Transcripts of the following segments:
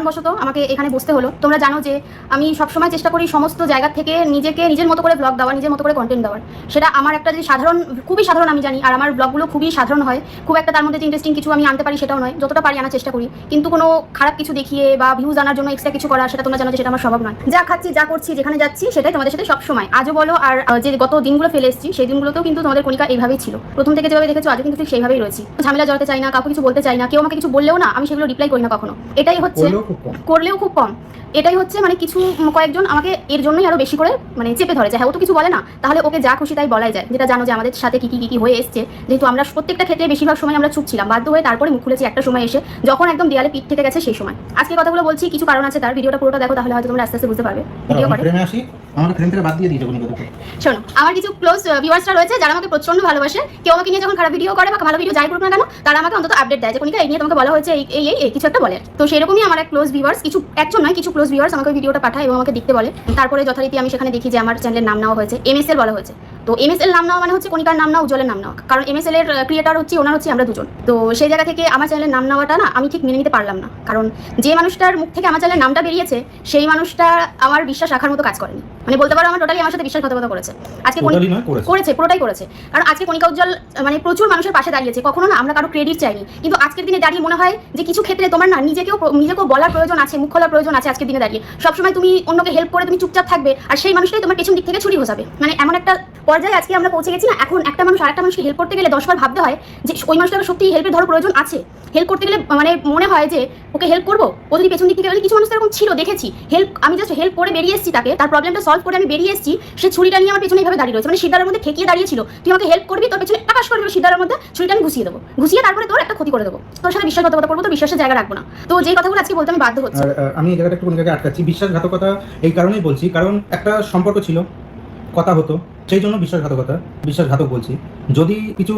কারণবশত আমাকে এখানে বসতে হলো। তোমরা জানো যে আমি সবসময় চেষ্টা করি সমস্ত জায়গা থেকে নিজেকে নিজের মতো করে ব্লগ দেওয়ার, নিজের মতো করে কন্টেন্ট দেওয়ার। সেটা আমার একটা যে সাধারণ, খুবই সাধারণ আমি জানি, আর আমার ব্লগগুলো খুবই সাধারণ হয়। খুব একটা তার মধ্যে যে ইন্টারেস্টিং কিছু আমি আনতে পারি সেটাও নয়, যতটা পারি আনার চেষ্টা করি। কিন্তু কোনো খারাপ কিছু দেখিয়ে বা ভিউজ আনার জন্য এক্সট্রা কিছু করা সেটা তোমরা জানো যে সেটা আমার স্বভাব নয়। যা খাচ্ছি, যা করছি, যেখানে যাচ্ছি, সেটাই তোমাদের সাথে সবসময়। আজও বলো, আর যে গত দিনগুলো ফেলে এসেছি, সেই দিনগুলোতেও কিন্তু তোমাদের কণিকা এইভাবেই ছিল। প্রথম থেকে যেভাবে দেখেছ, আজও কিন্তু ঠিক সেইভাবেই রয়েছি। ঝামেলা জড়াতে চাই না, কাউকে কিছু বলতে চাই না, কেউ আমাকে কিছু বললেও না, আমি সেগুলো রিপ্লাই করি না কখনো। এটাই হচ্ছে করলেও খুব কম। এটাই হচ্ছে মানে কিছু কয়েকজন আমাকে এর জন্যই আরও বেশি করে মানে চেপে ধরে যে হ্যাঁ ও তো কিছু বলে না। তাহলে ওকে যা খুশি তাই বলাই যায়। যেটা জানো যে আমাদের সাথে কি কি কি কি হয়ে এসছে। যেহেতু আমরা প্রত্যেকটা ক্ষেত্রে বেশিরভাগ সময় আমরা চুপ ছিলাম। বাধ্য হয়ে তারপরে মুখ খুলেছি একটা সময় এসে। যখন একদম দেয়ালে পিঠ থেকে গেছে সেই সময়। আজকে কথাগুলো বলছি কিছু কারণ আছে তার। ভিডিওটা পুরোটা দেখো তাহলে হয়তো তোমরা আস্তে আস্তে বুঝতে পারবে। ভিডিও থেকে বাদ দিয়ে দিয়েছে কোনো কথা শোনো আমার কিছু ক্লোজ ভিউয়ার্সরা রয়েছে যারা আমাকে প্রচণ্ড ভালোবাসে। কেউ আমাকে নিয়ে যখন খারাপ ভিডিও করে বা ভালো ভিডিও যাই করুক না কেন তারা আমাকে অন্তত আপডেট দেয় যে কোনিকা এই নিয়ে তোমাকে বলা হয়েছে এই এই এই- এই কিছু একটা বলে। তো সেরকমই আমার এক ক্লোজ ভিউয়ার্স কিছু একজন নয় কিছু ক্লোজ ভিউয়ার্স আমাকে ভিডিওটা পাঠায় এবং আমাকে দেখতে বলে। তারপরে যথারীতি আমি সেখানে দেখি যে আমার চ্যানেলের নাম নেওয়া হয়েছে। এম এস এমএসএল বলা হয়েছে। তো এমএসএল নাম নেওয়া মানে হচ্ছে কণিকার নাম নেওয়া উজ্জ্বলের নাম নেওয়া। কারণ এমএসএল এর ক্রিয়েটার হচ্ছে ওনার হচ্ছে আমরা দুজন। তো সেই জায়গা থেকে আমার চ্যানেলের নাম নেওয়াটা না আমি ঠিক মেনে নিতে পারলাম না। কারণ যে মানুষটার মুখ থেকে আমার চ্যানেলের নামটা বেরিয়েছে সেই মানুষটা আমার বিশ্বাস রাখার মতো কাজ করেনি। মানে বলতে পারো আমার টোটালি আমার সাথে বিশ্বাসঘাতকতা করেছে। আজকে করেছে। করেছে পুরোটাই করেছে। কারণ আজকে কণিকা উজ্জ্বল মানে প্রচুর মানুষের পাশে দাঁড়িয়েছে। কখনো না আমরা কারও ক্রেডিট চাইনি। কিন্তু আজকের দিনে দাঁড়িয়ে মনে হয় যে কিছু ক্ষেত্রে তোমার না নিজেকেও নিজেকেও বলার প্রয়োজন আছে মুখ খোলার প্রয়োজন আছে আজকের দিনে দাঁড়িয়ে। সবসময় তুমি অন্যকে হেল্প করে তুমি চুপচাপ থাকবে আর সেই মানুষটাই তোমার পেছন দিক থেকে ছুরি ঘোষাবে। মানে এমন একটা পর্যায়ে আজকে আমরা পৌঁছে গেছি না, এখন একটা মানুষ আরেকটা মানুষকে হেল্প করতে গেলে দশবার ভাবতে হয় যে ওই মানুষটাকে সত্যি হেল্পের ধরো প্রয়োজন আছে। হেল্প করতে গেলে মানে মনে হয় যে ওকে হেল্প করব। ও যদি পেছন দিক থেকে কিছু মানুষ এরকম ছিল, দেখেছি। হেল্প আমি জাস্ট হেল্প করে বেরিয়ে এসেছি তাকে, তার প্রবলেমটা সলভ করে আমি বেরিয়ে এসেছি, সে ছুরিটা নিয়ে আমার পেছনে এইভাবে দাঁড়িয়ে রয়েছে। মানে সিদ্ধারের মধ্যে ঠেকিয়ে দাঁড়িয়েছিল, তুই আমাকে হেল্প করবি, তোর পেছনে আকাশ করে দেবে সিদ্ধারের মধ্যে ছুরিটা আমি ঘুষিয়ে দেবো। ঘুষিয়ে তারপরে তোর একটা ক্ষতি করে দেবো। তোর সাথে বিশ্বাসঘাতকতা করব তো বিশ্বাসের জায়গা রাখব না। তো যে কথাগুলো আজকে বলতে আমি বাধ্য হচ্ছি। আমি এই জায়গাটা একটু জায়গায় আটকাচ্ছি। বিশ্বাসঘাতকতা এই কারণেই বলছি, কারণ একটা সম্পর্ক ছিল। কথা হতো। সেই জন্য বিশ্বাসঘাতকতা, বিশ্বাসঘাতক বলছি। যদি কিছু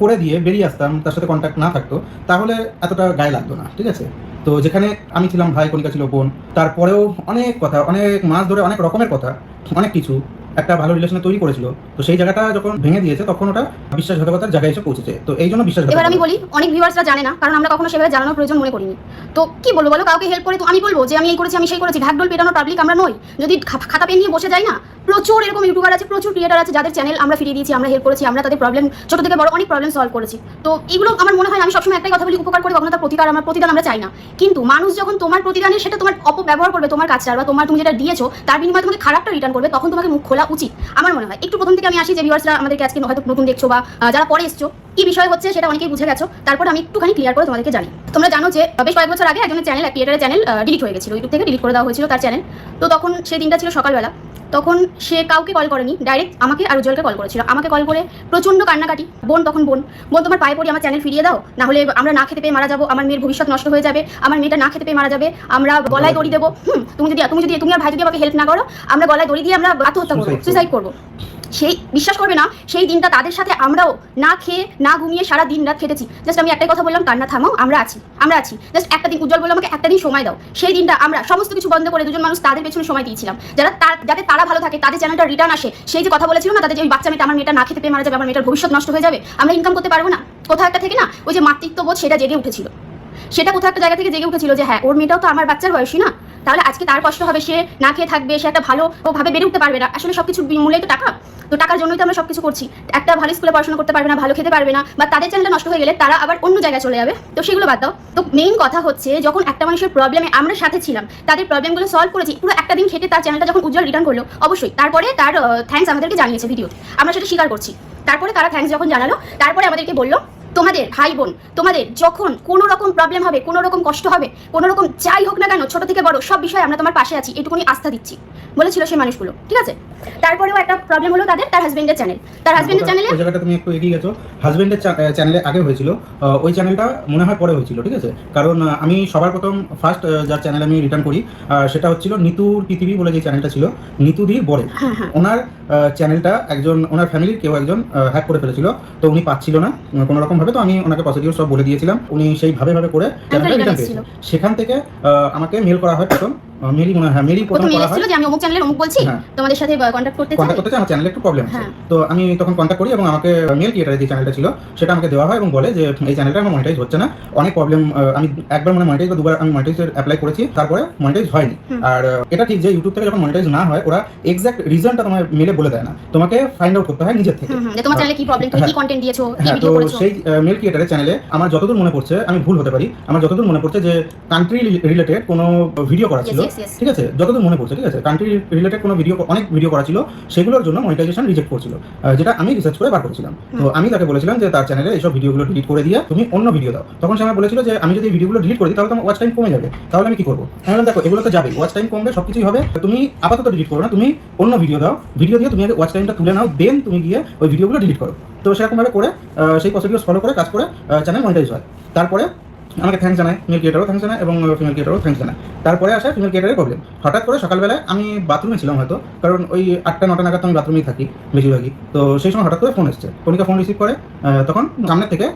করে দিয়ে বেরিয়ে আসতাম, তার সাথে কন্ট্যাক্ট না থাকতো, তাহলে এতটা গায়ে লাগতো না, ঠিক আছে? তো যেখানে আমি ছিলাম, ভাই কণিকা ছিল, বোন, তারপরেও অনেক কথা, অনেক মাস ধরে, অনেক রকমের কথা, অনেক কিছু একটা ভালো রিলেশনে তৈরি করেছিল। তো সেই জায়গাটা যখন ভেঙে দিয়েছে, তখন ওটা বিশ্বাসঘাতকতার জায়গায় এসে পৌঁছেছে। তো এই জন্য এবার আমি বলি, অনেক ভিউয়ার্সরা জানে না, কারণ আমরা কখনো সেভাবে জানানোর প্রয়োজন মনে করিনি। তো কি বলব বলো, কাউকে হেল্প করে তো আমি বলব যে আমি এই করেছি, আমি সেই করেছি ঢাকডোল পেটানো পাবলিক আমরা নই। যদি খাতা পেন নিয়ে বসে যাই না প্রচুর এরকম ইউটিউবার আছে, প্রচুর ক্রিয়েটার আছে যাদের চ্যানেল আমরা ফিরিয়ে দিয়েছি, আমরা হেল্প করেছি, আমরা তাদের প্রবলেম ছোট থেকে বড় অনেক প্রবলেম সলভ করেছি। তো এগুলো আমার মনে হয় আমি সবসময় একটাই কথা বলি, উপকার করে কখনো তার প্রতিকার আমার প্রতিদান আমরা চাই না। কিন্তু মানুষ যখন তোমার প্রতিদানে সেটা তোমার অপব্যবহার করবে, তোমার কাজটা, বা তোমার তুমি যেটা দিয়েছ, তার বিনিময়ে তোমাকে খারাপটা রিটার্ন করবে, তখন তোমাকে মুখ খোলা উচিত, আমার মনে হয়। একটু প্রথম থেকে আমি আসি যে ভিউয়ার্সরা আমাদেরকে আজকে হয়তো নতুন দেখছ বা যারা পরে এসছো, কি বিষয় হচ্ছে সেটা অনেকেই বুঝে গেছো, তারপর আমি একটুখানি ক্লিয়ার করে তোমাদেরকে জানি তোমরা জানো যে বেশ কয়েক বছর আগে একজনের চ্যানেল ক্রিয়েটারের চ্যানেল ডিলিট হয়ে গেছিল। ইউটিউব থেকে ডিলিট করে দেওয়া হয়েছিল তার চ্যানেল তো তখন সেই দিনটা ছিল সকালবেলা। তখন সে কাউকে কল করেনি ডাইরেক্ট আমাকে আর উজ্জ্বলকে কল করেছিল আমাকে কল করে প্রচণ্ড কান্নাকাটি বোন তখন বোন বোন তোমার পায়ে পড়ি আমার চ্যানেল ফিরিয়ে দাও না হলে আমরা না খেতে পেয়ে মারা যাব আমার মেয়ের ভবিষ্যৎ নষ্ট হয়ে যাবে আমার মেয়েটা না খেতে পেয়ে মারা যাবে আমরা গলায় দড়ি দেবো হুম তুমি যদি তুমি যদি তুমি আর ভাই যদি আমাকে হেল্প না করো আমরা গলায় দড়ি দিয়ে আমরা আত্মহত্যা করব করব। সুইসাইড করব সেই, বিশ্বাস করবে না, সেই দিনটা তাদের সাথে আমরাও না খেয়ে, না ঘুমিয়ে সারা দিন রাত খেটেছি জাস্ট আমি একটাই কথা বললাম, কান্না থামাও, আমরা আছি আমরা আছি। জাস্ট একটা দিন, উজ্জ্বল বলে আমাকে, একটা দিন সময় দাও। সেই দিনটা আমরা সমস্ত কিছু বন্ধ করে দুজন মানুষ তাদের পেছনে সময় দিয়েছিলাম। যারা তার, যাতে তারা ভালো থাকে, তাদের চ্যানেলটা রিটার্ন আসে। সেই যে কথা বলেছিল না, তাদের যে ওই বাচ্চা মেয়েটা, আমার মেয়েটা না খেতে পেয়ে মারা যাবে, আমার মেয়েটার ভবিষ্যৎ নষ্ট হয়ে যাবে, আমরা ইনকাম করতে পারব না। কোথাও একটা থেকে না, ওই যে মাতৃত্ববোধ, সেটা জেগে উঠেছিল। সেটা কোথাও একটা জায়গা থেকে জেগে উঠেছিল যে হ্যাঁ ওর মেয়েটাও তো আমার বাচ্চার বয়সী না। তাহলে আজকে তার কষ্ট হবে, সে না খেয়ে থাকবে, সে একটা ভালো ভাবে বেড়ে উঠতে পারবে না। আসলে সবকিছু মূল্যই তো টাকা। তো টাকার জন্যই তো আমরা সবকিছু করছি। একটা ভালো স্কুলে পড়াশোনা করতে পারবে না, ভালো খেতে পারবে না, বা তাদের চ্যানেলটা নষ্ট হয়ে গেলে তারা আবার অন্য জায়গায় চলে যাবে। তো সেগুলো বাদ দাও। তো মেইন কথা হচ্ছে, যখন একটা মানুষের প্রবলেমে আমরা সাথে ছিলাম, তাদের প্রবলেমগুলো সলভ করেছি, পুরো একটা দিন খেটে তার চ্যানেলটা যখন উজ্জ্বল রিটার্ন করল, অবশ্যই তারপরে তার থ্যাঙ্কস আমাদেরকে জানিয়েছে ভিডিওতে আমরা সেটা স্বীকার করছি। তারপরে তারা থ্যাঙ্কস যখন জানালো, তারপরে আমাদেরকে বলল তোমাদের ভাই বোন তোমাদের যখন কোনো রকম প্রবলেম হবে কোনো রকম কষ্ট হবে কোনো রকম যাই হোক না কেন ছোট থেকে বড় সব বিষয়ে আমরা তোমার পাশে আছি এটুকুনি আস্থা দিচ্ছি বলেছিল সেই মানুষগুলো ঠিক আছে? তারপরেও একটা প্রবলেম হলো তাদের তার হাজবেন্ডের চ্যানেল তার হাজবেন্ডের চ্যানেলে ওই জায়গাটা তুমি একটু এগিয়ে গেছো হাজবেন্ডের চ্যানেলে আগে হয়েছিল ওই চ্যানেলটা মনে হয় পরে হয়েছিল ঠিক আছে? কারণ আমি সবার প্রথম ফার্স্ট যার চ্যানেল আমি রিটার্ন করি সেটা হচ্ছিল নিতুর পৃথিবী বলে যে চ্যানেলটা ছিল নিতুদির বরে। হ্যাঁ হ্যাঁ। ওনার চ্যানেলটা একজন ওনার ফ্যামিলির কেউ একজন হ্যাক করে ফেলেছিল তো উনি পাচ্ছিল না কোনো রকম ভাবে তো আমি ওনাকে প্রসিডিউর সব বলে দিয়েছিলাম। উনি সেই ভাবে ভাবে করে চ্যানেলটা রিটার্ন পেয়েছিল সেখান থেকে আমাকে মেল করা হয় প্রথম। মেরি মনে হয় হ্যাঁ মেরি প্রথম প্রথম করা হয়। যে আমি অমুক চ্যানেলের অমুক বলছি হ্যাঁ। তোমাদের সাথে কন্ট্যাক্ট করতে চাই। কন্ট্যাক্ট করতে চাই আমার চ্যানেলে একটু প্রবলেম আছে। হ্যাঁ। তো আমি তখন কন্ট্যাক্ট করি এবং আমাকে মেল ক্রিয়েটারে যে চ্যানেলটা ছিল সেটা আমাকে দেওয়া হয় এবং বলে যে এই চ্যানেলটা আমার মনিটাইজ হচ্ছে না। অনেক প্রবলেম আমি একবার মানে মনিটাইজ বা দুবার আমি মনিটাইজের অ্যাপ্লাই করেছি তারপরে মনিটাইজ হয়নি। আর এটা ঠিক যে ইউটিউব থেকে যখন মনিটাইজ না হয় ওরা এক্স্যাক্ট রিজনটা তোমার মেলে বলে দেয় না। তোমাকে ফাইন্ড আউট করতে হয় নিজের থেকে। তোমার চ্যানেলে কি প্রবলেম তুমি কি হ্যাঁ। কন্টেন্ট দিয়েছ কি হ্যাঁ ভিডিও করেছ? সেই মেল ক্রিয়েটারের চ্যানেলে আমার যতদূর মনে পড়ছে আমি ভুল হতে পারি। আমার যতদূর মনে পড়ছে যে কান্ট্রি রিলেটেড কোনো ভিডিও করা ছিল. ঠিক আছে? যতদূর মনে পড়ছে ঠিক আছে? কান্ট্রি রিলেটেড কোনো ভিডিও অনেক ভিডিও করা ছিল। সেগুলোর জন্য মনিটাইজেশন রিজেক্ট করছিল। যেটা আমি রিসার্চ করে বার করেছিলাম। তো আমি তাকে বলেছিলাম যে তার চ্যানেলে এইসব ভিডিওগুলো ডিলিট করে দিয়ে তুমি অন্য ভিডিও দাও। তখন সে আমাকে বলেছিল যে আমি যদি এই ভিডিওগুলো ডিলিট করি তাহলে তোমার ওয়াচ টাইম কমে যাবে। তাহলে আমি কি করব? আমি বললাম দেখো এগুলো তো যাবে ওয়াচ টাইম কমবে সবকিছুই হবে। তুমি আপাতত ডিলিট করো না। তুমি অন্য ভিডিও দাও। ভিডিও দিয়ে তুমি আগে ওয়াচ টাইমটা তুলে নাও। দেন তুমি গিয়ে ওই ভিডিওগুলো ডিলিট করো। তো সেরকমভাবে করে সেই প্রসিডিউর ফলো করে, কাজ করে চ্যানেল মনিটাইজ হয়। তারপরে আমাকে থ্যাংক জানায় মেল ক্রিয়েটারও থ্যাংক জানায় এবং ফিমেল ক্রিয়েটারও থ্যাংক জানায়। তারপরে আসে ফিমেল ক্রিয়েটারের প্রবলেম হঠাৎ করে সকালবেলায় আমি বাথরুমে ছিলাম হয়তো, কারণ ওই আটটা, নটা নাগাদ আমি বাথরুমেই থাকি বেশিরভাগই। তো সেই সময় হঠাৎ করে ফোন এসছে। কনিকা ফোন রিসিভ করে তখন সামনের থেকে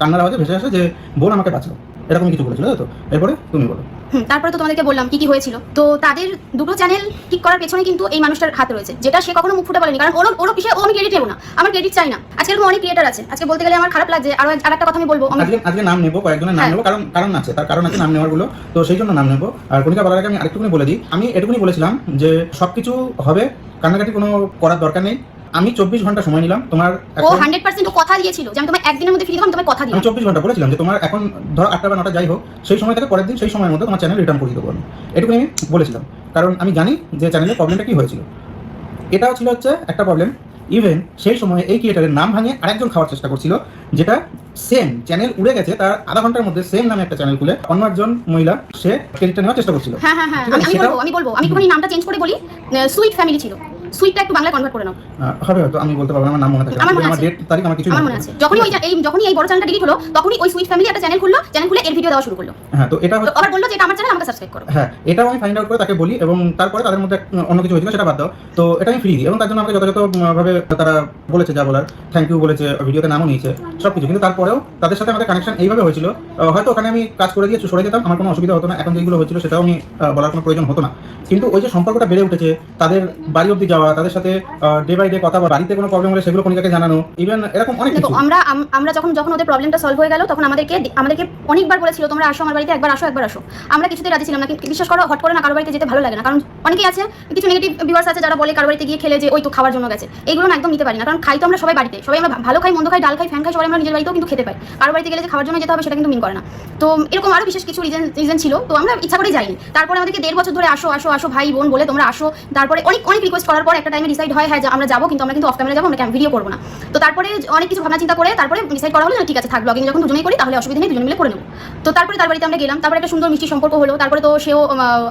কান্নার আওয়াজে ভেসে আসে যে, বোন আমাকে বাঁচাও। এরকম কিছু বলেছিল তো? এরপরে তুমি বলো। তারপরে তো তোমাদেরকে বললাম কি কি হয়েছিল। তো তাদের দুটো চ্যানেল ঠিক করার পেছনে কিন্তু এই মানুষটার হাত রয়েছে যেটা সে কখনো মুখ ফুটে বলেনি। কারণ ওর ওর বিষয়ে ও আমি ক্রেডিট নেব না। আমার ক্রেডিট চাই না। আজকে এরকম অনেক ক্রিয়েটার আছে। আজকে বলতে গেলে আমার খারাপ লাগছে। আর আর একটা কথা আমি বলব। আজকে আজকে নাম নেব কয়েকজনের নাম হ্যাঁ। নেব কারণ কারণ আছে। তার কারণ আছে নাম নেওয়ারগুলো। তো সেই জন্য নাম নেব। আর কনিকা বলার আগে আমি আরেকটুকুনি বলে দিই। আমি এটুকুনি বলেছিলাম যে সবকিছু হবে। কান্নাকাটি কোনো করার দরকার নেই। আমি চব্বিশ ঘণ্টা সময় নিলাম তোমার ও হান্ড্রেড পার্সেন্ট কথা দিয়েছিল যে আমি তোমার একদিনের মধ্যে ফিরে দেবো আমি তোমার কথা আমি দিলাম চব্বিশ ঘণ্টা বলেছিলাম যে তোমার এখন ধরো আটটা বা নটা যাই হোক সেই সময় থেকে পরের দিন সেই সময়ের মধ্যে তোমার চ্যানেল রিটার্ন করে দেবো আমি এটুকুনি আমি বলেছিলাম। কারণ আমি জানি যে চ্যানেলের প্রবলেমটা কি হয়েছিল। এটাও ছিল হচ্ছে একটা প্রবলেম ইভেন সেই সময় এই ক্রিয়েটারের নাম ভাঙিয়ে আরেকজন খাওয়ার চেষ্টা করছিল যেটা সেম চ্যানেল উড়ে গেছে তার আধা ঘণ্টার মধ্যে সেম নামে একটা চ্যানেল খুলে অন্য একজন মহিলা সে ক্রেডিটটা নেওয়ার চেষ্টা করছিল। হ্যাঁ হ্যাঁ হ্যাঁ আমি আমি বলব আমি বলব। আমি নামটা চেঞ্জ করে বলি। সুইট ফ্যামিলি ছিল। সুইটটা একটু কনভার্ট করে নাও। হবে হয়তো আমি বলতে পারব না, আমার নাম মনে থাকে আমার মনে আছে। ডেট তারিখ আমার কিছু আমার মনে আছে। যখনই ওই এই যখনই এই বড় চ্যানেলটা ডিলিট হলো তখনই ওই সুইট ফ্যামিলি একটা চ্যানেল খুললো চ্যানেল খুলে এর ভিডিও দেওয়া শুরু করল। হ্যাঁ তো এটা আবার বলল যে এটা আমার চ্যানেল আমাকে সাবস্ক্রাইব করো। হ্যাঁ এটাও আমি ফাইন্ড আউট করে তাকে বলি এবং তারপরে তাদের মধ্যে অন্য কিছু হয়েছিল সেটা বাদ দাও। তো এটা আমি ফ্রি দিই এবং তার জন্য আমাকে যথাযথ ভাবে তারা বলেছে যা বলার। থ্যাংক ইউ বলেছে ভিডিওতে নামও নিয়েছে সব কিছু কিন্তু তারপরেও তাদের সাথে আমাদের কানেকশন এইভাবে হয়েছিল। হয়তো ওখানে আমি কাজ করে দিয়ে সরে যেতাম আমার কোনো অসুবিধা হতো না। এখন যেগুলো হয়েছিল সেটাও আমি বলার কোনো প্রয়োজন হতো না। কিন্তু ওই যে সম্পর্কটা বেড়ে উঠেছে তাদের বাড়ি অব্দি যাওয়া তাদের সাথে ডে বাই ডে কথা বা বাড়িতে কোনো প্রবলেম হলে সেগুলো কনিকাকে জানানো ইভেন এরকম অনেক কিছু। আমরা আমরা যখন যখন ওদের প্রবলেমটা সলভ হয়ে গেল তখন আমাদেরকে আমাদেরকে অনেকবার বলেছিল তোমরা আসো আমার বাড়িতে একবার আসো একবার আসো। আমরা কিছুতেই রাজি ছিলাম না কিন্তু বিশ্বাস করো হট করে না কারও বাড়িতে যেতে ভালো লাগে না। কারণ অনেকেই আছে কিছু নেগেটিভ ভিউয়ার্স আছে যারা বলে কারও বাড়িতে গিয়ে খেলে যে ওই তো খাওয়ার জন্য গেছে। এইগুলো না একদম নিতে পারি না কারণ খাই তো আমরা সবাই বাড়িতে। সবাই আমরা ভালো খাই মন্দ খাই ডাল খাই ফ্যান খাই সবাই আমরা নিজের বাড়িতেও কিন্তু খেতে পাই। কারও বাড়িতে গেলে যে খাওয়ার জন্য যেতে হবে সেটা কিন্তু মিন করে না। তো এরকম আরও বিশেষ কিছু রিজন রিজন ছিল তো আমরা ইচ্ছা করেই যাইনি। তারপরে আমাদেরকে দেড় বছর ধরে আসো আসো আসো ভাই বোন বলে তোমরা আসো। তারপরে অনেক অনেক রিকোয়েস্ট করার পর একটা টাইমে ডিসাইড হয় হ্যাঁ যে আমরা যাব কিন্তু আমরা কিন্তু অফ ক্যামেরা যাব আমরা ভিডিও করব না। তো তারপরে অনেক কিছু ভাবনা চিন্তা করে তারপরে ডিসাইড করা হলো ঠিক আছে থাক ব্লগিং যখন দুজনেই করি তাহলে অসুবিধা নেই দুজন মিলে করে নেব। তো তারপরে তার বাড়িতে আমরা গেলাম তারপরে একটা সুন্দর মিষ্টি সম্পর্ক হলো তারপরে তো সেও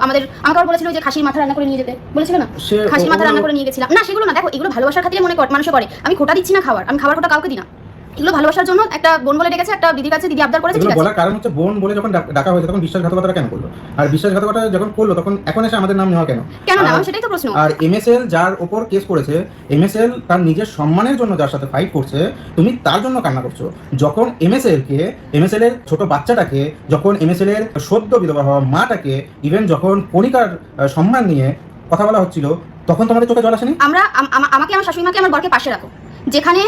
আমাদের আমাকে আবার বলেছিল যে খাসির মাথা রান্না করে নিয়ে যেতে বলেছিল না? খাসির মাথা রান্না করে নিয়ে গেছিলাম। না সেগুলো না দেখো এগুলো ভালোবাসার খাতিরে মনে কর মানুষ করে আমি খোটা দিচ্ছি না খাবার আমি খাবার খোটা কাউকে দিই না। এগুলো ভালোবাসার জন্য একটা বোন বলে ডেকেছে একটা দিদির কাছে দিদি আবদার করেছে ঠিক আছে? বলার কারণ হচ্ছে বোন বলে যখন ডাক- হয়েছে তখন বিশ্বাসঘাতকতা কেন করল? আর বিশ্বাসঘাতকতা যখন করল তখন এখন এসে আমাদের নাম নেওয়া কেন? কেন না সেটাই তো প্রশ্ন। আর এমএসএল যার ওপর কেস করেছে এমএসএল তার নিজের সম্মানের জন্য যার সাথে ফাইট করছে তুমি তার জন্য কান্না করছ। যখন এমএসএল কে এমএসএল এর ছোট বাচ্চাটাকে যখন এমএসএল এর সদ্য বিধবা হওয়া মাটাকে ইভেন যখন কণিকার সম্মান নিয়ে কথা বলা হচ্ছিল তখন তোমাদের চোখে জল আসেনি? আমরা আমাকে আমার শাশুড়ি মাকে আমার বরকে পাশে রাখো। যেখানে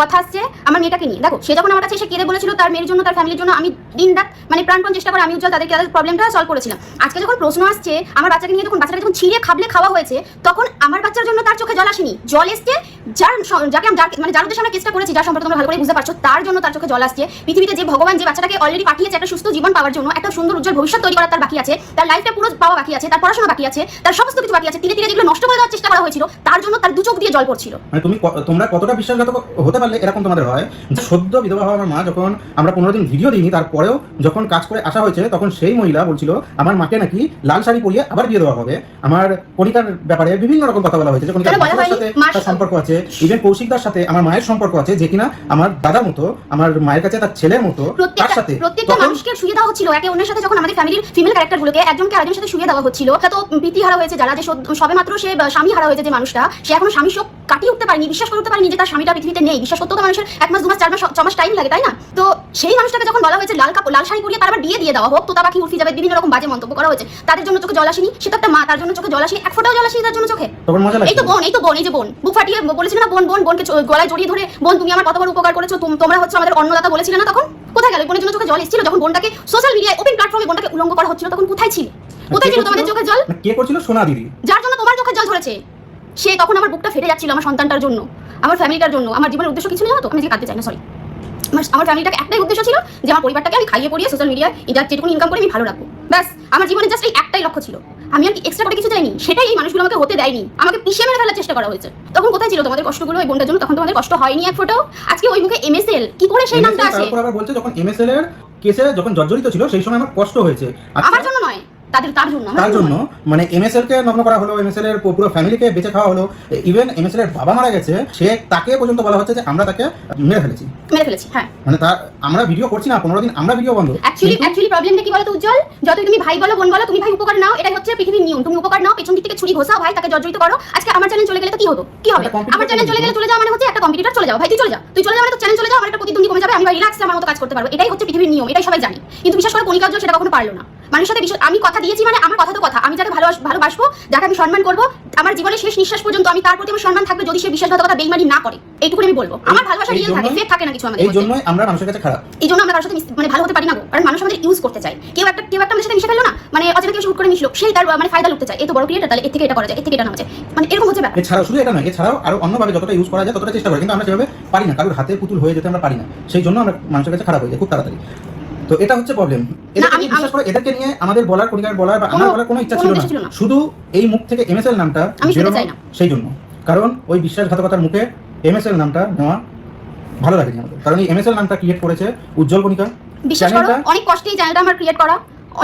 কথা আসছে আমার মেয়েটাকে নিয়ে। দেখো, সে যখন আমার কাছে এসে কেঁদে বলেছিল, তার মেয়ের জন্য, তার ফ্যামিলির জন্য আমি দিন রাত মানে প্রাণপণ চেষ্টা করে আমি উজ্জ্বল তাদেরকে তাদের প্রবলেমটা সলভ করেছিলাম। আজকে যখন প্রশ্ন আসছে, আমার বাচ্চাকে নিয়ে যখন বাচ্চাটাকে যখন ছিঁড়ে খাবলে খাওয়া হয়েছে, তখন আমার বাচ্চার জন্য তার চোখে জল আসেনি। জল এসছে, যার যাকে আমি মানে যার উদ্দেশ্যে আমরা কেসটা করেছি, যার সম্পর্কে তোমরা ভালো করে বুঝতে পারছ, তার জন্য তার চোখে জল আসছে। পৃথিবীতে যে ভগবান, যে বাচ্চাটাকে অলরেডি পাঠিয়েছে একটা সুস্থ জীবন পাওয়ার জন্য, একটা সুন্দর উজ্জ্বল ভবিষ্যৎ তৈরি করার তার বাকি আছে, তার লাইফটা পুরো পাওয়া বাকি আছে, তার পড়াশোনা বাকি আছে, তার সমস্ত কিছু বাকি আছে, ধীরে ধীরে যেগুলো নষ্ট করে দেওয়ার চেষ্টা করা হয়েছিল, তার জন্য তার দু চোখ দিয়ে জল পড়ছিল। মানে তুমি তোমরা কতটা বিশ্বাসঘাতক হতে পারলে, এরকম তোমাদের হয়? সদ্য বিধবা হওয়া আমার মা, যখন আমরা পনেরো দিন ভিডিও দিইনি তারপরেও যখন কাজ করে আসা হয়েছে তখন সেই মহিলা বলছিল আমার মাকে নাকি লাল শাড়ি পরিয়ে আবার বিয়ে দেওয়া হবে। আমার কণিকার ব্যাপারে বিভিন্ন রকম কথা বলা হয়েছে যে কণিকার? সাথে তার সম্পর্ক আছে ইভেন কৌশিকদার সাথে আমার মায়ের সম্পর্ক আছে যে কিনা আমার দাদার মতো আমার মায়ের কাছে তার ছেলের মতো তার সাথে। প্রত্যেকটা মানুষকে শুয়ে দেওয়া হচ্ছিল। একে অন্যের সাথে যখন আমাদের ফ্যামিলির ফিমেল ক্যারেক্টারগুলোকে একজনকে আরেকজনের সাথে শুয়ে দেওয়া হচ্ছিল তো হারা হয়েছে যারা যে সবে মাত্র সে স্বামী হারা হয়েছে যে মানুষটা সে এখনও স্বামী শোক কাটিয়ে উঠতে পারেনি বিশ্বাস করতে পারেনি যে তার স্বামীটা পৃথিবীতে নেই। বিশ্বাস করতে তো মানুষের এক মাস দু মাস চার মাস ছ মাস টাইম লাগে তাই না? তো সেই মানুষটাকে যখন বলা হয়েছে লাল কাপড় লাল শাড়ি পরিয়ে তার আবার বিয়ে দিয়ে দেওয়া হোক তো তা পাখি উঠে যাবে বিভিন্ন রকম বাজে মন্তব্য করা হয়েছে। তাদের জন্য চোখে জল আসেনি সে তো একটা মা তার জন্য চোখে জল আসেনি এক ফোঁটাও জল আসেনি তার জন্য চোখে। তখন এই তো বোন এই তো বোন এই যে বোন বুক ফাটিয়ে বলেছিল না বোন বোন বোনকে গলায় জড়িয়ে ধরে বোন তুমি আমার কত বড় উপকার করেছ তুম- তোমরা হচ্ছে আমাদের অন্নদাতা বলেছিলে না তখন? কোথায় গেল? বোনের জন্য চোখে জল এসেছিল যখন বোনটাকে সোশ্যাল মিডিয়ায় ওপেন প্ল্যাটফর্মে বোনটাকে উলঙ্গ করা হচ্ছিল তখন কোথায় ছিল? কোথায় ছিল তোমাদের চোখে জল? কে করছিল? সোনা দিদি। যার জন্য তোমার চোখে জল ধরেছে। সে তখন আমার বুকটা ফেটে যাচ্ছিল আমার সন্তানটার জন্য আমার ফ্যামিলিটার জন্য আমার জীবনের উদ্দেশ্য কিছু জানো তো আমি যে কাঁদতে চাই না সরি আমার আমার ফ্যামিলিটাকে একটাই উদ্দেশ্য ছিল যে আমার পরিবারটাকে আমি খাইয়ে পড়িয়ে সোশ্যাল মিডিয়ায় এটা যেটুকু ইনকাম করে আমি ভালো রাখব। ব্যাস আমার জীবনে জাস্ট এই একটাই লক্ষ্য ছিল। আমি আর কি এক্সট্রা করে কিছু চাইনি। সেটাই এই মানুষগুলো আমাকে হতে দেয়নি। আমাকে পিছিয়ে মেরে ফেলার চেষ্টা করা হয়েছে। তখন কোথায় ছিল তোমাদের কষ্টগুলো ওই বোনটার জন্য? তখন তোমাদের কষ্ট হয়নি এক ফোটো আজকে ওই মুখে এমএসএল কি করে সেই নামটা আছে? আবার বলছে যখন এমএসএল এর কেসে যখন জর্জরিত ছিল সেই সময় আমার কষ্ট হয়েছে। আমার জন্য নয় তাদের তার জন্য তার জন্য? মানে এমএসএল কে নগ্ন করা হলো এমএসএল এর পুরো ফ্যামিলিকে বেঁচে খাওয়া হলো ইভেন এমএসএল এর বাবা মারা গেছে সে তাকে পর্যন্ত বলা হচ্ছে যে আমরা তাকে মেরে ফেলেছি। মেরে ফেলেছি হ্যাঁ। মানে তার আমরা ভিডিও করছি না পনেরো দিন আমরা ভিডিও বন্ধ। অ্যাকচুয়ালি অ্যাকচুয়ালি প্রবলেমটা কি বলো তো উজ্জ্বল তুমি ভাই বলো বোন বলো তুমি ভাই উপকার নাও এটাই হচ্ছে পৃথিবীর নিয়ম। তুমি উপকার নাও পেছন দিক থেকে ছুরি ঘোষাও ভাই তাকে জর্জরিত করো। আজকে আমার চ্যানেল চলে গেলে তো কি হতো? কি হবে? আমার চ্যানেল চলে গেলে। চলে যাওয়া মানে হচ্ছে একটা কম্পিটিটর চলে যাও ভাই তুই চলে যা। তুই চলে যাও মানে তো চ্যানেল চলে যাও আমার একটা প্রতিদ্বন্দ্বী কমে যাবে আমি রিল্যাক্সে আমার মতো কাজ করতে পারব। এটাই হচ্ছে পৃথিবীর নিয়ম এটাই সবাই জানে। কিন্তু বিশেষ করে উজ্জ্বল সেটা কখনো পারল না। মানুষের সাথে আমি কথা দিয়েছি মানে আমার কথা তো কথা। আমি যাকে ভালোবাস ভালোবাসবো যাকে আমি সম্মান করব আমার জীবনের শেষ নিঃশ্বাস পর্যন্ত আমি তার প্রতি আমার সম্মান থাকবে যদি সে বিশ্বাসঘাতকতা বেইমানি না করে। এইটুকু আমি বলব। আমার ভালোবাসা রিয়েল থাকে ফেক থাকে না কিছু আমাদের এই। জন্যই আমরা মানুষের কাছে খারাপ। এই জন্য আমরা কারোর সাথে মানে ভালো হতে পারি না কারণ মানুষ আমাদের ইউজ করতে চায়। কেউ একটা কেউ একটা আমাদের সাথে মিশে ফেলল না মানে অচেনা কেউ শুট করে মিশলো সেই তার মানে ফায়দা লুটতে চায়। এই তো বড় ক্রিয়েটার তাহলে এর থেকে এটা করা যায় এর থেকে এটা নেওয়া যায়। মানে এরকম হচ্ছে ব্যাপার। এছাড়াও শুধু এটা নয় এছাড়াও আরও অন্যভাবে যতটা ইউজ করা যায় ততটা চেষ্টা করি। কিন্তু আমরা সেভাবে পারি না। কারোর হাতে পুতুল হয়ে যেতে আমরা পারি না। সেই জন্য আমরা মানুষের কাছে খারাপ হয়ে যাই খুব তাড়াতাড়ি। তো এটা হচ্ছে প্রবলেম এদেরকে বিশ্বাস করে এদেরকে নিয়ে আমাদের বলার কোনো বলার বা আমার বলার কোনো ইচ্ছা ছিল না। শুধু এই মুখ থেকে এমএসএল নামটা। সেই জন্য। কারণ ওই বিশ্বাসঘাতকতার মুখে এমএসএল নামটা নেওয়া ভালো লাগেনি আমাদের। কারণ এই এমএসএল নামটা ক্রিয়েট করেছে উজ্জ্বল কণিকা। বিশ্বাস করো অনেক কষ্টেই চ্যানেলটা আমার ক্রিয়েট করা।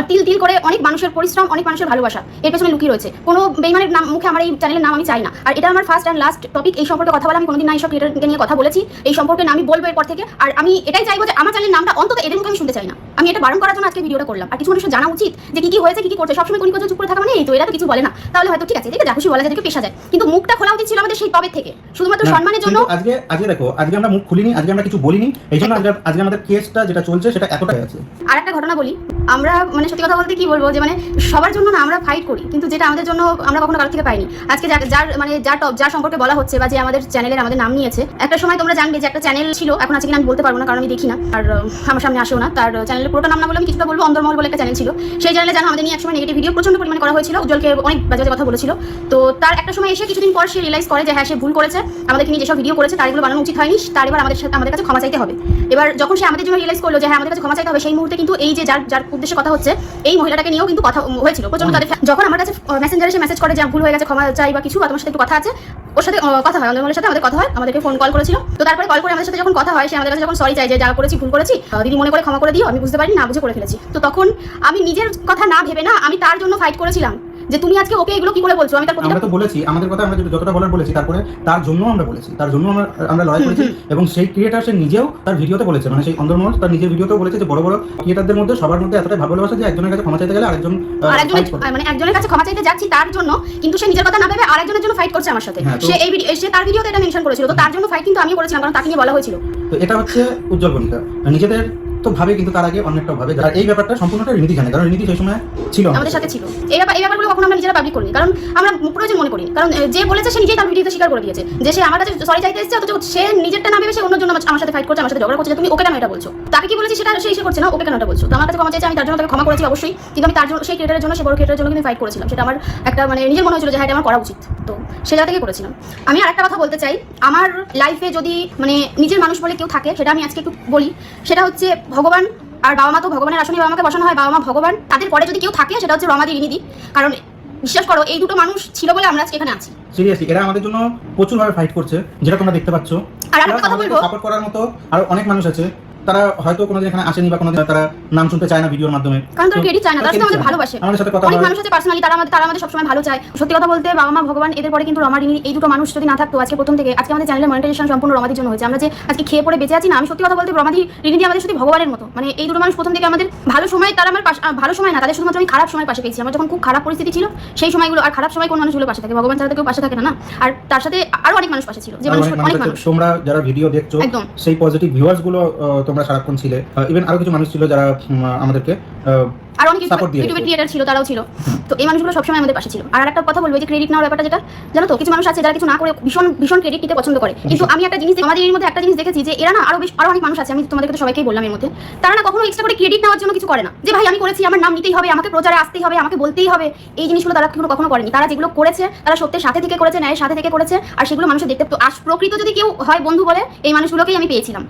তিল তিল করে অনেক মানুষের পরিশ্রম অনেক মানুষের ভালোবাসা। এর পেছনে লুকিয়ে রয়েছে। কোনো বেইমানের নাম মুখে আমার এই চ্যানেলের নাম আমি চাই না। আর এটা আমার ফার্স্ট অ্যান্ড লাস্ট টপিক এই সম্পর্কে কথা বলা আমি কোনোদিন না এইসব ক্রিয়েটারকে নিয়ে কথা বলেছি। এই সম্পর্কে না আমি বলব এরপর থেকে। আর আমি এটাই চাইব যে আমার চ্যানেলের নামটা অন্তত এদের মুখে আমি শুনতে চাই না। আমি এটা বারণ করার জন্য আজকে ভিডিওটা করলাম। আর কিছু মানুষের জানা উচিত যে কি কি হয়েছে কি কি করছে। সবসময় কোনো চুপ করে থাকা মানে এই তো এরা তো কিছু বলে না। তাহলে হয়তো ঠিক আছে ঠিক আছে যা খুশি বলা যায় পেশা যায়। কিন্তু মুখটা খোলা উচিত ছিল আমাদের সেই তবে থেকে। শুধুমাত্র সম্মানের জন্য আজকে আজকে দেখো আজকে আমরা মুখ খুলিনি আজকে আমরা কিছু বলিনি। এই জন্য আজকে আজকে আমাদের কেসটা যেটা চলছে সেটা এতটাই আছে। আর একটা ঘটনা বলি। আমরা মানে সত্যি কথা বলতে কি বলব, যে মানে সবার জন্য না আমরা ফাইট করি, কিন্তু যেটা আমাদের জন্য আমরা কখনো কারোর থেকে পাইনি। আজকে যার মানে যার টপ যার সম্পর্কে বলা হচ্ছে বা যে আমাদের চ্যানেলের আমাদের নাম নিয়েছে, একটা সময় তোমরা জানবে যে একটা চ্যানেল ছিল, এখন আজকে আমি বলতে পারব না, কারণ আমি দেখি না, আর আমার সামনে আসেও না। তার চ্যানেলের পুরোটা নাম না বলে আমি কিছুটা বলব অন্দরমহল বলে একটা চ্যানেল ছিল। সেই চ্যানেলে জানো আমাদের নিয়ে একসময় নেগেটিভ ভিডিও প্রচণ্ড পরিমাণে করা হয়েছিল, উজ্জ্বলকে অনেক বাজে কথা বলেছিল। তো তার একটা সময় এসে কিছুদিন পর সে রিয়েলাইজ করে যে হ্যাঁ সে ভুল করেছে, আমাদেরকে নিয়ে যেসব ভিডিও করেছে, তার এগুলো বানানো উচিত হয়নি, তার এবার আমাদের সাথে আমাদের কাছে ক্ষমা চাইতে হবে। এবার যখন সে আমাদের জন্য রিয়েলাইজ করল যে হ্যাঁ আমাদের কাছে ক্ষমা চাইতে হবে, সেই মুহূর্তে কিন্তু এই যে যার যার উদ্দেশ্যে কথা হচ্ছে এই মহিলাটাকে নিয়েও কিন্তু কথা হয়েছিল। প্রচণ্ড তাদের যখন আমার কাছে মেসেঞ্জারে এসে মেসেজ করে যে ভুল হয়ে গেছে ক্ষমা চাই বা কিছু বা তোমার সাথে একটু কথা আছে ওর সাথে কথা হয় অন্দরমলের সাথে আমাদের কথা হয় আমাদেরকে ফোন কল করেছিল। তো তারপরে কল করে আমাদের সাথে যখন কথা হয় সে আমাদের কাছে যখন সরি চাই যে যা করেছি ভুল করেছি দিদি মনে করে ক্ষমা করে দিও আমি বুঝতে পারি না বুঝে করে ফেলেছি। তো তখন আমি নিজের কথা না ভেবে না আমি তার জন্য ফাইট করেছিলাম। যে তুমি আজকে ওকে এগুলো কি করে বলছো? আমি তার প্রতিটা আমরা তো বলেছি আমাদের কথা আমরা যেটা- যতটা বলার বলেছি তারপরে তার জন্য আমরা বলেছি তার জন্য আমরা আমরা লড়াই করেছি এবং সেই ক্রিয়েটার সে নিজেও তার ভিডিওতে বলেছে মানে সেই অন্দরমহল তার নিজের ভিডিওতেও বলেছে যে বড় বড় ক্রিয়েটারদের মধ্যে সবার মধ্যে এতটাই ভালো ভালোবাসা যে একজনের কাছে ক্ষমা চাইতে গেলে আরেকজন মানে একজনের কাছে ক্ষমা চাইতে যাচ্ছি তার জন্য কিন্তু সে নিজের কথা না ভেবে আরেকজনের জন্য ফাইট করছে আমার সাথে। হ্যাঁ, সে এই ভিডিও সে তার ভিডিওতে এটা মেনশন করেছিল তো তার জন্য ফাইট কিন্তু আমিও করেছিলাম কারণ তাকে নিয়ে বলা হয়েছিল। তো এটা হচ্ছে উজ্জ্বল বনিকা নিজেদের তো ভাবে কিন্তু তার আগে অনেকটা ভাবে আর এই ব্যাপারটা সম্পূর্ণটা রিনীতি জানে কারণ রিনীতি সেই সময় ছিল। আমাদের সাথে ছিল। এই ব্যাপার এই ব্যাপারগুলো কখনো আমরা নিজেরা পাবলিক করিনি। কারণ আমরা প্রয়োজন মনে করি, কারণ যে বলেছে সে নিজেই তার ভিডিওতে স্বীকার করে দিয়েছে, যে সে আমার কাছে সরি চাইতে এসেছে, অথচ সে নিজেরটা না ভেবে সে অন্য জন্য আমার- সাথে ফাইট করছে, আমার সাথে ঝগড়া করছে তুমি ওকে কেন এটা বলছো? তাকে কি বলেছি সেটা সে এসে করছে না, ওকে কেন এটা বলছো? তো আমার কাছে ক্ষমা চাইছে আমি তার জন্য তাকে ক্ষমা করেছি অবশ্যই, কিন্তু আমি তার জন্য সেই ক্রিয়েটারের জন্য সে বড় ক্রিয়েটারের জন্য কিন্তু ফাইট করেছিলাম। সেটা আমার একটা মানে নিজের মনে হয়েছিল যে হ্যাঁ এটা আমার করা উচিত। তো সে জায়গা থেকে করেছিলাম। আমি আর একটা কথা বলতে চাই। আমার লাইফে যদি মানে নিজের মানুষ বলে কেউ থাকে, সেটা আমি আজকে একটু বলি, সেটা হচ্ছে ভগবান আর বাবা মা তো ভগবানের আসনে বাবা মাকে বসানো হয় বাবা মা ভগবান। তাদের পরে যদি কেউ থাকে সেটা হচ্ছে রমাদি রিনিদি কারণ বিশ্বাস করো এই দুটো মানুষ ছিল বলে আমরা আজকে এখানে আছি। সিরিয়াসলি এরা আমাদের জন্য প্রচুর ভাবে ফাইট করছে যেটা তোমরা দেখতে পাচ্ছ। আর আমি কথা বলব? সাপোর্ট করার মতো আর অনেক মানুষ আছে। তারা হয়তো কোনোদিন এখানে আসেনি বা কোনোদিন তারা নাম শুনতে চায় না ভিডিওর মাধ্যমে। কারণ তারা ক্রেডিট চায় না তারা আমাদের। ভালোবাসে। আমাদের সাথে কথা অনেক মানুষ আছে পার্সোনালি তারা আমাদের তারা আমাদের সবসময় ভালো চায়। সত্যি কথা বলতে বাবা মা ভগবান এদের পরে কিন্তু রমা রিনি এই দুটো মানুষ যদি না থাকতো আজকে প্রথম থেকে আজকে আমাদের চ্যানেলের মনিটাইজেশন সম্পূর্ণ রমাদির জন্য হয়েছে। আমরা যে আজকে খেয়ে পড়ে বেঁচে আছি না আমি সত্যি কথা বলতে রমাদি রিনি আমাদের সত্যি ভগবানের মতো। মানে এই দুটো মানুষ প্রথম থেকে আমাদের ভালো সময় তারা আমার পাশে ভালো সময় না তাদের শুধুমাত্র আমি খারাপ সময় পাশে পেয়েছি। আমার যখন খুব খারাপ পরিস্থিতি ছিল সেই সময়গুলো আর খারাপ সময় কোন মানুষগুলো পাশে থাকে। ভগবান ছাড়া কেউ পাশে থাকে না না? আর তার সাথে আরও অনেক মানুষ পাশে ছিল। যে মানুষ অনেক মানুষ তোমরা যারা ভিডিও দেখছ একদম। সেই পজিটিভ ভিউয়ার্সগুলো তোমরা সারাক্ষণ ছিলে। ইভেন আরও কিছু মানুষ ছিল যারা আমাদেরকে আর অনেক রেখেছে। ক্রিয়েটার ছিল তারাও ছিল। তো এই মানুষগুলো সবসময় আমাদের পাশে ছিল। আর একটা কথা বলব যে ক্রেডিট নেওয়ার ব্যাপারটা যেটা জানো তো কিছু মানুষ আছে যারা কিছু না করে ভীষণ ভীষণ ক্রেডিট নিতে পছন্দ করে। কিন্তু আমি একটা জিনিস আমাদের এর মধ্যে একটা জিনিস দেখেছি যে এরা না আরও বেশ আরও অনেক মানুষ আছে আমি তোমাদেরকে তো সবাইকেই বললাম এর মধ্যে। তারা না কখনো এক্সট্রা করে ক্রেডিট নেওয়ার জন্য কিছু করে না। যে ভাই আমি করেছি আমার নাম নিতেই হবে আমাকে প্রচারে আসতেই হবে আমাকে বলতেই হবে। এই জিনিসগুলো তারা কখনো কখনো করেনি। তারা যেগুলো করেছে তারা সত্যের সাথে থেকে করেছে ন্যায়ের সাথে থেকে করেছে আর সেগুলো মানুষের দেখতে তো আস প্রকৃত যদি কেউ হয় বন্ধু বলে এই মানুষগুলোকেই আমি পেয়েছিলাম।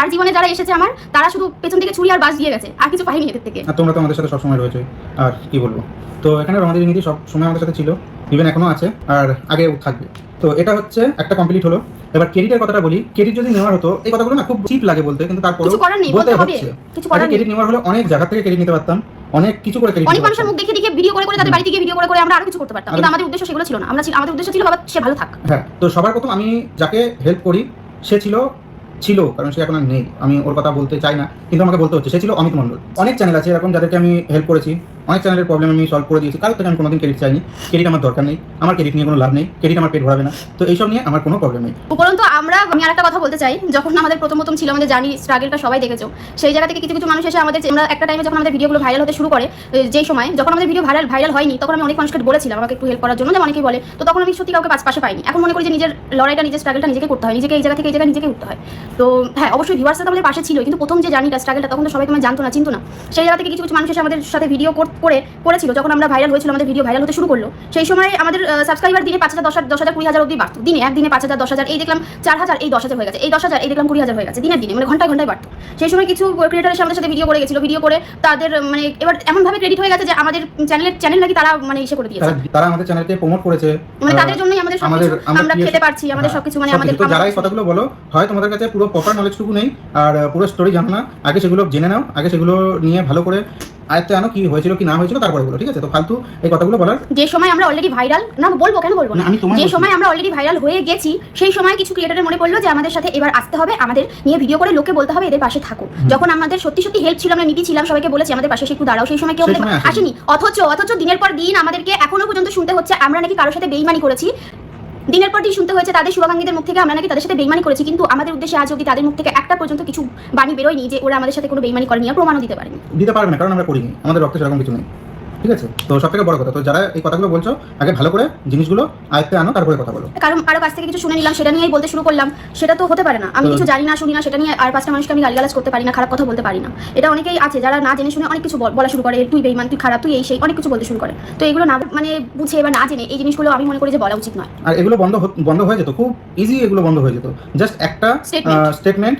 আর জীবনে যারা এসেছে আমার তারা শুধু পেছন থেকে ছুরি আর বাস দিয়ে গেছে আর কিছু পাইনি এদের থেকে। আর তোমরা তো আমাদের সাথে সবসময় রয়েছে আর কি বলব? তো এখানে রমাদি নীতি সব সময় আমাদের সাথে ছিল ইভেন এখনও আছে আর আগেও থাকবে। তো এটা হচ্ছে একটা কমপ্লিট হলো। এবার ক্রেডিটের কথাটা বলি ক্রেডিট যদি নেওয়ার হতো এই কথাগুলো না খুব চিপ লাগে বলতে কিন্তু তারপরেও কিছু করার নেই বলতে হবে। কিছু করার নেই। ক্রেডিট নেওয়ার হলে অনেক জায়গা থেকে ক্রেডিট নিতে পারতাম অনেক কিছু করে ক্রেডিট অনেক মানুষের মুখ দেখে দেখে ভিডিও করে করে তাদের বাড়িতে গিয়ে ভিডিও করে করে আমরা আরও কিছু করতে পারতাম। কিন্তু আমাদের উদ্দেশ্য সেগুলো ছিল না। আমরা আমাদের উদ্দেশ্য ছিল বাবা সে ভালো থাক। হ্যাঁ তো সবার প্রথম আমি যাকে হেল্প করি সে ছিল ছিল, কারণ সে এখন আর নেই। আমি ওর কথা বলতে চাই না, কিন্তু আমাকে বলতে হচ্ছে, সে ছিল অমিত মণ্ডল। অনেক চ্যানেল আছে এরকম যাদেরকে আমি হেল্প করেছি। অনেক চ্যানেলের প্রবলেম আমি সলভ করে দিয়েছি। কারোর থেকে আমি কোনোদিন ক্রেডিট চাইনি। ক্রেডিট আমার দরকার নেই। আমার ক্রেডিট নিয়ে কোনো লাভ নেই। ক্রেডিট আমার পেট ভরাবে না। তো এইসব নিয়ে আমার কোনো প্রবলেম নেই। উপরন্তু আমরা, আমি আরেকটা কথা বলতে চাই। যখন আমাদের প্রথম প্রথম ছিল আমাদের জার্নি স্ট্রাগলটা সবাই দেখেছ। সেই জায়গা থেকে কিছু কিছু মানুষ এসে আমাদের আমরা একটা টাইমে যখন আমাদের ভিডিওগুলো ভাইরাল হতে শুরু করে যেই সময়, যখন আমাদের ভিডিও ভাইরাল ভাইরাল হয়নি, তখন আমি অনেক মানুষকে বলেছিলাম, আমাকে একটু হেল্প করার জন্য যে অনেকেই বলে, তো তখন আমি সত্যি কাউকে পাশ, পাশে পাইনি। এখন মনে করি যে, নিজের লড়াইটা, নিজের স্ট্রাগলটা নিজেকে করতে হয়। নিজেকে এই জায়গা থেকে এই জায়গায় নিজেকে উঠতে হয়। তো হ্যাঁ অবশ্যই ভিউয়ার্সরা আমাদের পাশে ছিল কিন্তু প্রথম যে জার্নিটা স্ট্রাগলটা তখন তো সবাই তোমার জানতো না, চিনতো না। সেই জায়গা থেকে কিছু কিছু মানুষ এসে আমাদের সাথে ভিডিও করে করেছিল যখন আমরা ভাইরাল হয়েছিল আমাদের ভিডিও ভাইরাল হতে শুরু করল সেই সময় আমাদের সাবস্ক্রাইবার দিনে পাঁচ হাজার দশ হাজার দশ হাজার কুড়ি হাজার অব্দি বাড়তো। দিনে একদিনে পাঁচ হাজার দশ হাজার এই দেখলাম চার হাজার এই দশ হাজার হয়ে গেছে এই দশ হাজার এই দেখলাম কুড়ি হাজার হয়ে গেছে দিনের দিনে মানে ঘন্টায় ঘন্টায় বাড়তো। সেই সময় কিছু ক্রিয়েটার এসে আমাদের সাথে ভিডিও করে গেছিল ভিডিও করে তাদের মানে এবার এমনভাবে ক্রেডিট হয়ে গেছে যে আমাদের চ্যানেলের চ্যানেল নাকি তারা মানে ইসে করে দিয়েছে। তারা আমাদের চ্যানেলকে প্রমোট করেছে মানে তাদের জন্যই আমাদের সবকিছু আমরা খেতে পারছি আমাদের হ্যাঁ, সবকিছু মানে আমাদের যারা এই কথাগুলো বলো হয় তোমাদের কাছে পুরো প্রপার নলেজটুকু নেই আর পুরো স্টোরি জানো না আগে সেগুলো জেনে নাও আগে সেগুলো নিয়ে ভালো করে আয়ত্তে আনো কি হয়েছিল কি না হয়েছিল তারপরে বলো ঠিক আছে? তো ফালতু এই কথাগুলো বলার যে সময় আমরা অলরেডি ভাইরাল না বলব কেন বলব না? আমি যে সময় আমরা অলরেডি ভাইরাল হয়ে গেছি সেই সময় কিছু ক্রিয়েটারের মনে পড়ল যে আমাদের সাথে এবার আসতে হবে আমাদের নিয়ে ভিডিও করে লোকে বলতে হবে এদের পাশে থাকো। যখন আমাদের সত্যি সত্যি হেল্প ছিল আমরা নিধি ছিলাম সবাইকে বলেছি আমাদের পাশে একটু দাঁড়াও সেই সময় কেউ। আসেনি। অথচ অথচ দিনের পর দিন আমাদেরকে এখনও পর্যন্ত শুনতে হচ্ছে আমরা নাকি কারোর সাথে বেইমানি করেছি। দিনের পর দিন শুনতে হয়েছে, তাদের শুভাকাঙ্ক্ষীদের মুখ থেকে আমরা নাকি তাদের সাথে বেইমানি করেছি, কিন্তু আমাদের উদ্দেশ্যে আজ অব্দি তাদের মুখ থেকে একটা পর্যন্ত কিছু বাণী বেরোয়নি যে ওরা আমাদের সাথে কোনো বেইমানি করেনি আর প্রমাণও দিতে পারেনি। দিতে পারবে না, কারণ আমরা করিনি। আমাদের রক্ত সেরকম কিছু নেই। ঠিক আছে? তো সব থেকে বড় কথা তো যারা এই কথাগুলো বলছো আগে ভালো করে জিনিসগুলো আয়ত্তে আনো তারপরে কথা বলো। কারণ কারও কাছ থেকে কিছু শুনে নিলাম সেটা নিয়েই বলতে শুরু করলাম সেটা তো হতে পারে না। আমি কিছু জানি না শুনি না সেটা নিয়ে আর পাঁচটা মানুষকে আমি গালিগালাজ করতে পারি না খারাপ কথা বলতে পারি না। এটা অনেকেই আছে যারা না জেনে শুনে অনেক কিছু বলা শুরু করে তুই বেইমান তুই খারাপ তুই এই সেই অনেক কিছু বলতে শুরু করে। তো এগুলো না মানে বুঝে বা না জেনে এই জিনিসগুলো আমি মনে করি যে বলা উচিত নয়। আর এগুলো বন্ধ বন্ধ হয়ে যেত খুব ইজি এগুলো বন্ধ হয়ে যেত। জাস্ট একটা স্টেটমেন্ট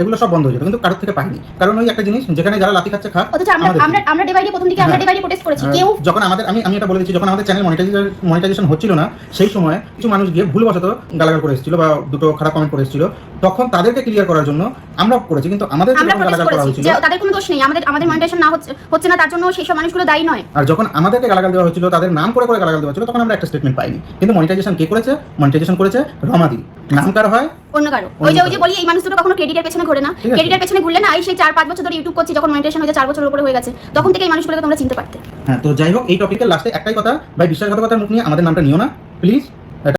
এগুলো সব বন্ধ হয়ে যেত কিন্তু কারোর থেকে পাইনি। কারণ ওই একটা জিনিস যেখানে যারা লাথি খাচ্ছে খাক অথচ আমরা আমরা ডিভাইডে প্রথম দিকে আমরা। ডিভাইডে প্রোটেস্ট করেছি কেউ যখন আমাদের আমি আমি এটা বলে দিচ্ছি যখন আমাদের চ্যানেল মনিটাইজেশন মনিটাইজেশন হচ্ছিল না সেই সময় কিছু মানুষ গিয়ে ভুলবশত গালাগাল করে এসেছিল বা দুটো খারাপ কমেন্ট করে এসেছিল তখন তাদেরকে ক্লিয়ার করার জন্য আমরা করেছি কিন্তু আমাদের গালাগাল করা হয়েছিল তাদের কোনো দোষ নেই আমাদের আমাদের মনিটাইজেশন না হচ্ছে হচ্ছে না তার জন্য সেই সব মানুষগুলো দায়ী নয়। আর যখন আমাদেরকে গালাগাল দেওয়া হয়েছিল তাদের নাম করে করে গালাগাল দেওয়া হয়েছিল তখন আমরা একটা স্টেটমেন্ট পাইনি। কিন্তু মনিটাইজেশন কে করেছে? মনিটাইজেশন করেছে রমাদি। নাম কার হয়? অন্য কারও। ওই যে ওই যে বলি এই মানুষ দুটো কখনো ক্রেডিটের পেছনে ঘোরে না। ক্রেডিটের পেছনে ঘুরলে না এই সেই চার পাঁচ বছর ধরে ইউটিউব করছি যখন মনিটাইজেশন হয়েছে চার বছর উপরে হয়ে গেছে। তখন থেকে এই মানুষগুলোকে তোমরা চিনতে পারতে। হ্যাঁ তো যাই হোক এই টপিকের লাস্টে একটাই কথা ভাই বিশ্বাসঘাতকতার মুখ নিয়ে আমাদের নামটা নিও না প্লিজ